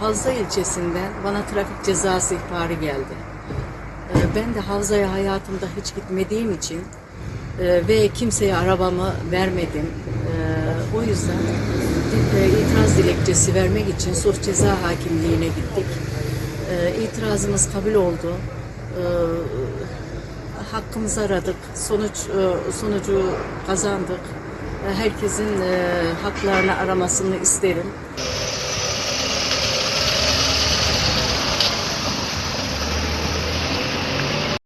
Havza ilçesinden bana trafik cezası ihbarı geldi. Ee, ben de Havza'ya hayatımda hiç gitmediğim için e, ve kimseye arabamı vermedim. Ee, o yüzden e, itiraz dilekçesi vermek için Sulh Ceza Hakimliği'ne gittik. Ee, itirazımız kabul oldu. Hakkımızı aradık. Sonuç e, sonucu kazandık. Herkesin haklarını aramasını isterim.